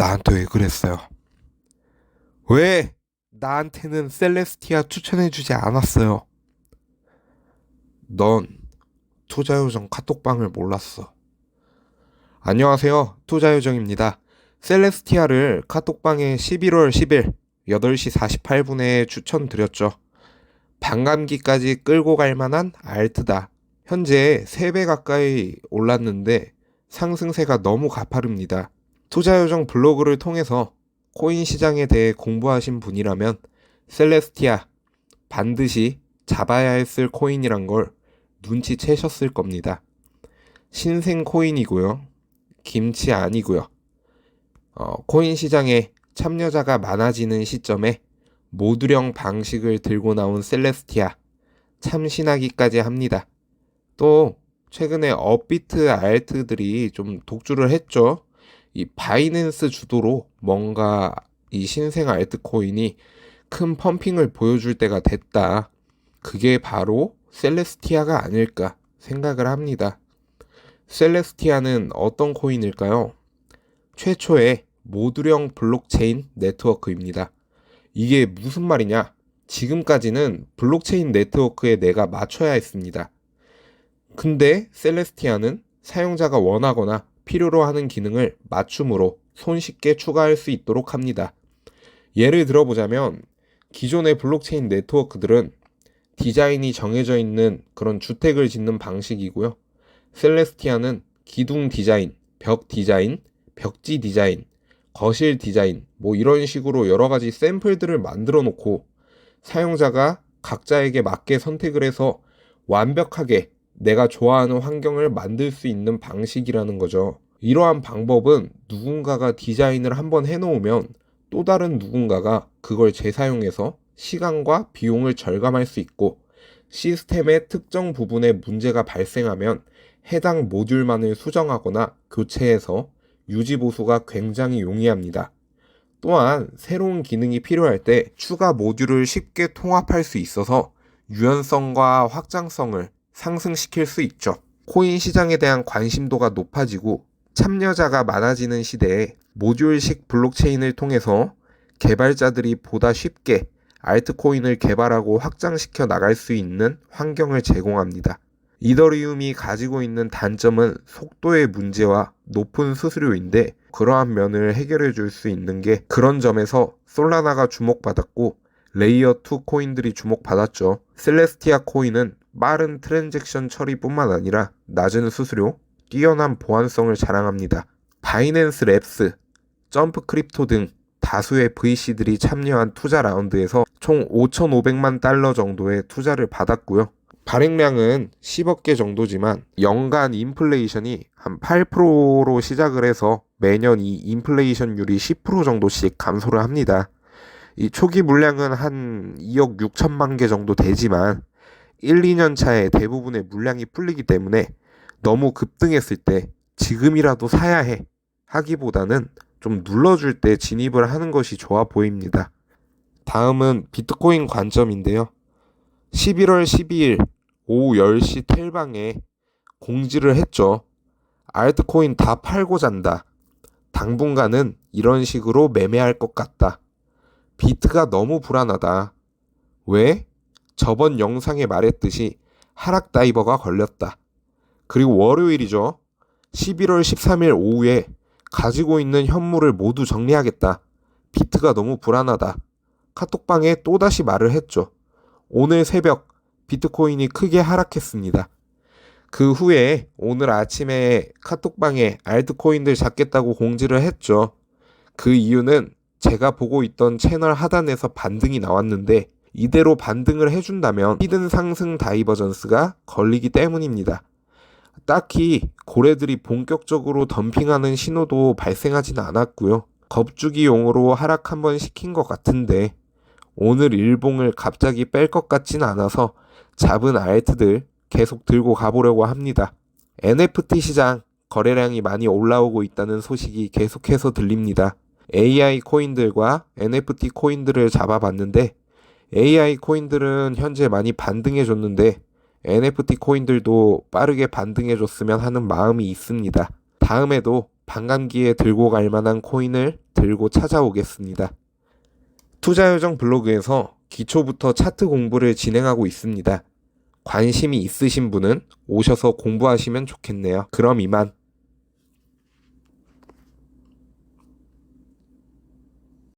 나한테 왜 그랬어요? 왜 나한테는 셀레스티아 추천해주지 않았어요? 넌 투자요정 카톡방을 몰랐어. 안녕하세요. 투자요정입니다. 셀레스티아를 카톡방에 11월 10일 8시 48분에 추천드렸죠. 반감기까지 끌고 갈 만한 알트다. 현재 3배 가까이 올랐는데 상승세가 너무 가파릅니다. 투자요정 블로그를 통해서 코인 시장에 대해 공부하신 분이라면 셀레스티아 반드시 잡아야 했을 코인이란 걸 눈치채셨을 겁니다. 신생 코인이고요. 김치 아니고요. 어, 코인 시장에 참여자가 많아지는 시점에 모듈형 방식을 들고 나온 셀레스티아 참신하기까지 합니다. 또 최근에 업비트 알트들이 좀 독주를 했죠. 이 바이낸스 주도로 뭔가 이 신생 알트코인이 큰 펌핑을 보여줄 때가 됐다. 그게 바로 셀레스티아가 아닐까 생각을 합니다. 셀레스티아는 어떤 코인일까요? 최초의 모듈형 블록체인 네트워크입니다. 이게 무슨 말이냐? 지금까지는 블록체인 네트워크에 내가 맞춰야 했습니다. 근데 셀레스티아는 사용자가 원하거나 필요로 하는 기능을 맞춤으로 손쉽게 추가할 수 있도록 합니다. 예를 들어보자면 기존의 블록체인 네트워크들은 디자인이 정해져 있는 그런 주택을 짓는 방식이고요. 셀레스티아는 기둥 디자인, 벽 디자인, 벽지 디자인, 거실 디자인, 뭐 이런 식으로 여러 가지 샘플들을 만들어 놓고 사용자가 각자에게 맞게 선택을 해서 완벽하게 내가 좋아하는 환경을 만들 수 있는 방식이라는 거죠. 이러한 방법은 누군가가 디자인을 한번 해놓으면 또 다른 누군가가 그걸 재사용해서 시간과 비용을 절감할 수 있고 시스템의 특정 부분에 문제가 발생하면 해당 모듈만을 수정하거나 교체해서 유지 보수가 굉장히 용이합니다. 또한 새로운 기능이 필요할 때 추가 모듈을 쉽게 통합할 수 있어서 유연성과 확장성을 상승시킬 수 있죠. 코인 시장에 대한 관심도가 높아지고 참여자가 많아지는 시대에 모듈식 블록체인을 통해서 개발자들이 보다 쉽게 알트코인을 개발하고 확장시켜 나갈 수 있는 환경을 제공합니다. 이더리움이 가지고 있는 단점은 속도의 문제와 높은 수수료인데 그러한 면을 해결해 줄 수 있는 게 그런 점에서 솔라나가 주목받았고 레이어 2 코인들이 주목받았죠. 셀레스티아 코인은 빠른 트랜잭션 처리뿐만 아니라 낮은 수수료, 뛰어난 보안성을 자랑합니다. 바이낸스 랩스, 점프 크립토 등 다수의 VC들이 참여한 투자 라운드에서 총 5,500만 달러 정도의 투자를 받았고요. 발행량은 10억 개 정도지만 연간 인플레이션이 한 8%로 시작을 해서 매년 이 인플레이션율이 10% 정도씩 감소를 합니다. 이 초기 물량은 한 2억 6천만 개 정도 되지만 1, 2년 차에 대부분의 물량이 풀리기 때문에 너무 급등했을 때 지금이라도 사야 해 하기보다는 좀 눌러줄 때 진입을 하는 것이 좋아 보입니다. 다음은 비트코인 관점인데요. 11월 12일 오후 10시 텔방에 공지를 했죠. 알트코인 다 팔고 잔다. 당분간은 이런 식으로 매매할 것 같다. 비트가 너무 불안하다. 왜? 저번 영상에 말했듯이 하락 다이버가 걸렸다. 그리고 월요일이죠. 11월 13일 오후에 가지고 있는 현물을 모두 정리하겠다. 비트가 너무 불안하다. 카톡방에 또다시 말을 했죠. 오늘 새벽 비트코인이 크게 하락했습니다. 그 후에 오늘 아침에 카톡방에 알트코인들 잡겠다고 공지를 했죠. 그 이유는 제가 보고 있던 채널 하단에서 반등이 나왔는데 이대로 반등을 해준다면 히든 상승 다이버전스가 걸리기 때문입니다. 딱히 고래들이 본격적으로 덤핑하는 신호도 발생하지는 않았고요. 겁주기용으로 하락 한번 시킨 것 같은데 오늘 일봉을 갑자기 뺄 것 같진 않아서 잡은 알트들 계속 들고 가보려고 합니다. NFT 시장 거래량이 많이 올라오고 있다는 소식이 계속해서 들립니다. AI 코인들과 NFT 코인들을 잡아봤는데 AI 코인들은 현재 많이 반등해 줬는데 NFT 코인들도 빠르게 반등해 줬으면 하는 마음이 있습니다. 다음에도 반감기에 들고 갈 만한 코인을 들고 찾아오겠습니다. 투자요정 블로그에서 기초부터 차트 공부를 진행하고 있습니다. 관심이 있으신 분은 오셔서 공부하시면 좋겠네요. 그럼 이만.